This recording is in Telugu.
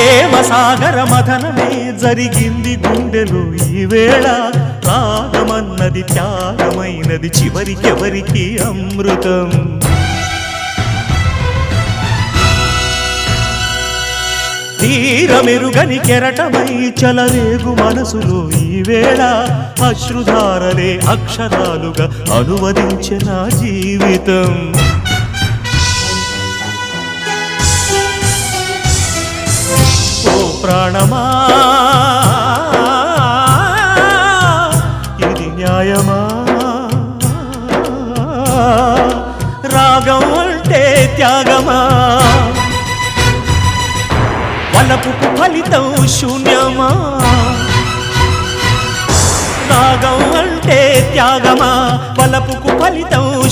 ప్రేమ సాగర మథనమే జరిగింది గుండెలు ఈవేళ రాగమన్నది త్యాగమైనది చివరికెవరికి అమృతం. తీరమెరుగని కెరటమై చలరేగు మనసులో ఈవేళ అశ్రుధారలే అక్షరాలుగా అనువదించిన జీవితం. ప్రాణమా? ఇది న్యాయమా? రాగం అంటే త్యాగమా? వలపు ఫలితం శూన్యమా? రాగం అంటే త్యాగమా? వలపుకు ఫలితం